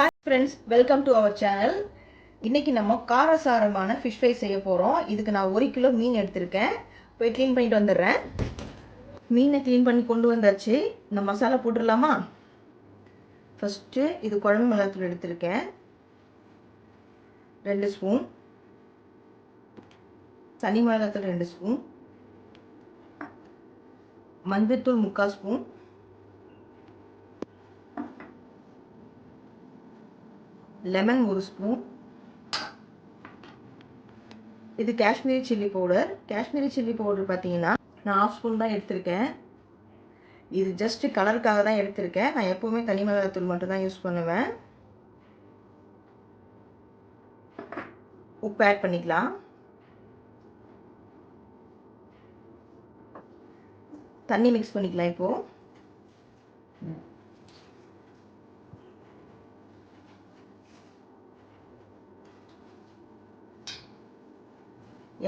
Hi friends welcome to our channel இன்றைக்கி நம்ம காரசாரமான ஃபிஷ் ஃப்ரை செய்ய போகிறோம் இதுக்கு நான் ஒரு கிலோ மீன் எடுத்திருக்கேன். போய் க்ளீன் பண்ணிட்டு வந்துடுறேன். மீனை க்ளீன் பண்ணி கொண்டு வந்தாச்சு. இந்த மசாலா போட்டுடலாமா? ஃபஸ்ட்டு இது குழம்பு மிளகாத்தூள் எடுத்திருக்கேன். ரெண்டு ஸ்பூன் தனி மிளகாத்தூள் ரெண்டு ஸ்பூன் மஞ்சத்தூள் முக்கால் ஸ்பூன் லெமன் ஒரு ஸ்பூன் இது Kashmiri chilli powder. Kashmiri chilli powder பார்த்தீங்கன்னா நான் ஆஃப் ஸ்பூன் தான் எடுத்திருக்கேன். இது ஜஸ்ட் கலருக்காக தான் எடுத்திருக்கேன். நான் எப்போவுமே தனி மிளகாத்தூள் மட்டும் தான் யூஸ் பண்ணுவேன். உப்பு ஆட் பண்ணிக்கலாம். தண்ணி மிக்ஸ் பண்ணிக்கலாம் இப்போது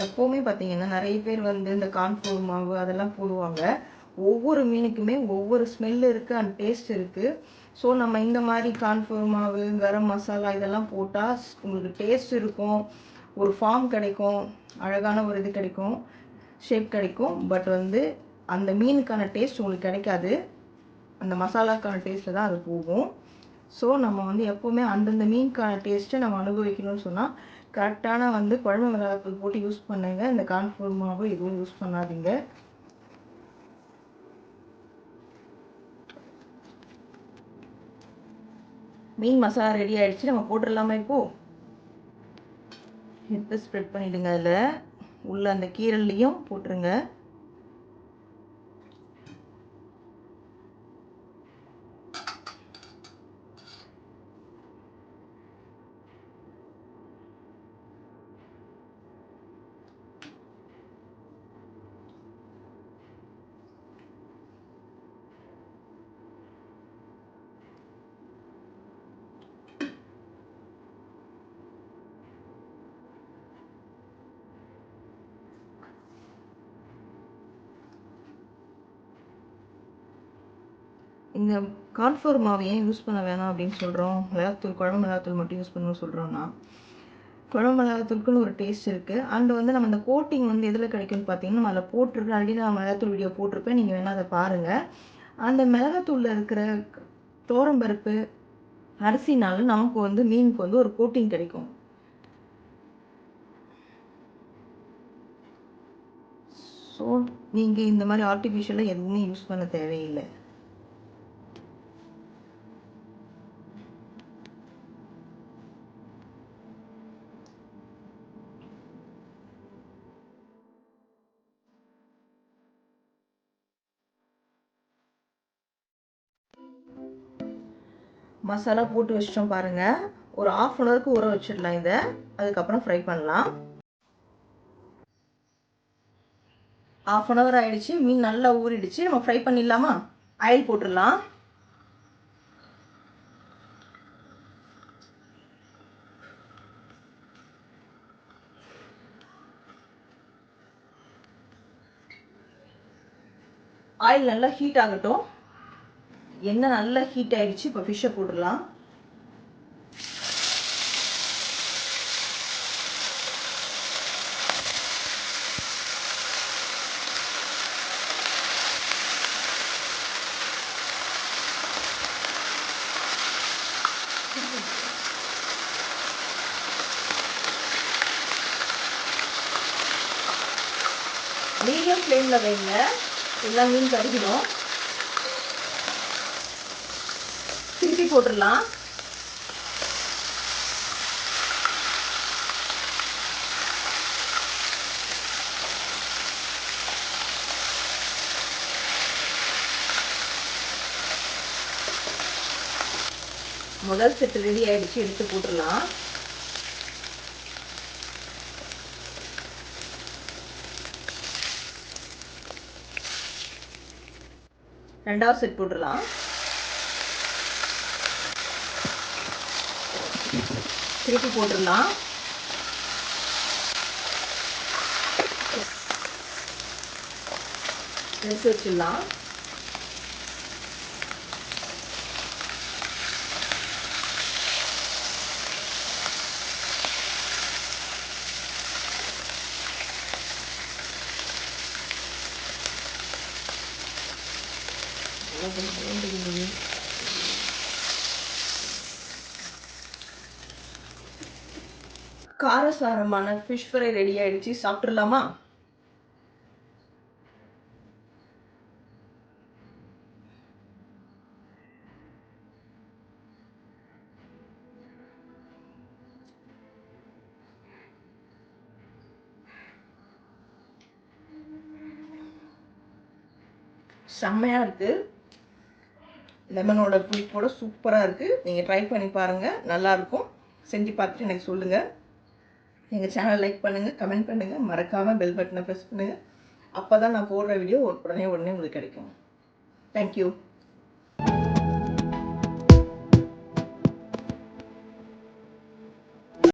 எப்போவுமே பார்த்தீங்கன்னா நிறைய பேர் வந்து இந்த கான்ஃப்ளவர் மாவு அதெல்லாம் போடுவாங்க. ஒவ்வொரு மீனுக்குமே ஒவ்வொரு ஸ்மெல் இருக்குது அண்ட் டேஸ்ட் இருக்குது ஸோ நம்ம இந்த மாதிரி கான்ஃப்ளோர் மாவு கரம் மசாலா இதெல்லாம் போட்டால் உங்களுக்கு டேஸ்ட் இருக்கும். ஒரு ஃபார்ம் கிடைக்கும் அழகான ஒரு இது கிடைக்கும் ஷேப் கிடைக்கும். பட் வந்து அந்த மீனுக்கான டேஸ்ட் உங்களுக்கு கிடைக்காது. அந்த மசாலாக்கான டேஸ்ட்டில் தான் அது போகும். ஸோ நம்ம வந்து எப்போவுமே அந்தந்த மீனுக்கான டேஸ்ட்டை நம்ம அனுபவிக்கணும்னு சொன்னால் கரெக்டான வந்து குழம்பு மிளகாத்தூள் போட்டு யூஸ் பண்ணுங்க. இந்த கான்ஃப்ளவர் மாவு எதுவும் யூஸ் பண்ணாதீங்க. மீன் மசாலா ரெடி ஆயிடுச்சு. நம்ம போட்டுடலாமா இப்போ? எடுத்து ஸ்ப்ரெட் பண்ணிவிடுங்க அதில். உள்ள அந்த கீரல்லையும் போட்டுருங்க. இந்த கான்ஃப்ளவர் மாவு ஏன் யூஸ் பண்ண வேணாம் அப்படின்னு சொல்கிறோம் மிளகாத்தூள் குழம்பு மிளகாத்தூள் மட்டும் யூஸ் பண்ணணும்னு சொல்கிறோன்னா குழம்பு மிளகாத்தூளுக்குன்னு ஒரு டேஸ்ட் இருக்குது அண்டு வந்து நம்ம இந்த கோட்டிங் வந்து எதில் கிடைக்கும்னு பார்த்தீங்கன்னா நம்ம அதில் போட்டிருக்கேன் ஆல்ரெடி நான் மிளகாத்தூள் வீடியோ போட்டிருப்பேன். நீங்கள் வேணால் அதை பாருங்கள் அந்த மிளகாத்தூளில் இருக்கிற தோரம்பருப்பு அரிசினால நமக்கு வந்து மீனுக்கு வந்து ஒரு கோட்டிங் கிடைக்கும். ஸோ நீங்கள் இந்த மாதிரி ஆர்டிஃபிஷியலாக எதுவுமே யூஸ் பண்ண தேவையில்லை. மசாலா போட்டு வச்சிட்டோம் பாருங்கள் ஒரு ஆஃப் அன் ஹவருக்கு ஊற வச்சிடலாம் இதை. அதுக்கப்புறம் ஃப்ரை பண்ணலாம். ஆஃப் அன் ஹவர் ஆகிடுச்சு மீன் நல்லா ஊறிடுச்சு. நம்ம ஃப்ரை பண்ணிடலாமா? ஆயில் போட்டுடலாம். ஆயில் நல்லா ஹீட் ஆகட்டும். எண்ணெய் நல்லா ஹீட் ஆயிடுச்சு? இப்போ ஃபிஷ்ஷை போட்டுடலாம். மீடியம் ஃப்ளேமில் வைங்க. எல்லாம் மீன் கறிக்கணும் திருப்பி போட்டுடலாம். முதல் செட்டு ரெடி ஆயிடுச்சு எடுத்து போட்டுடலாம். ரெண்டாவது செட் போட்டுடலாம். திருப்பி போட்டுடலாம் எடுத்து வச்சிடலாம் Thank you. காரசாரமான ஃபிஷ் ஃப்ரை ரெடி ஆயிடுச்சு. சாப்பிட்றலாமா செம்மையாக இருக்குது லெமனோட புளிப்போட சூப்பராக இருக்குது நீங்கள் ட்ரை பண்ணி பாருங்கள் நல்லாயிருக்கும் செஞ்சு பார்த்துட்டு எனக்கு சொல்லுங்கள் எங்கள் சேனல் லைக் பண்ணுங்கள் கமெண்ட் பண்ணுங்கள் மறக்காமல் பெல் பட்டனை ப்ரெஸ் பண்ணுங்கள் அப்போ தான் நான் போடுற வீடியோ உடனே உடனே உங்களுக்கு கிடைக்கும் தேங்க்யூ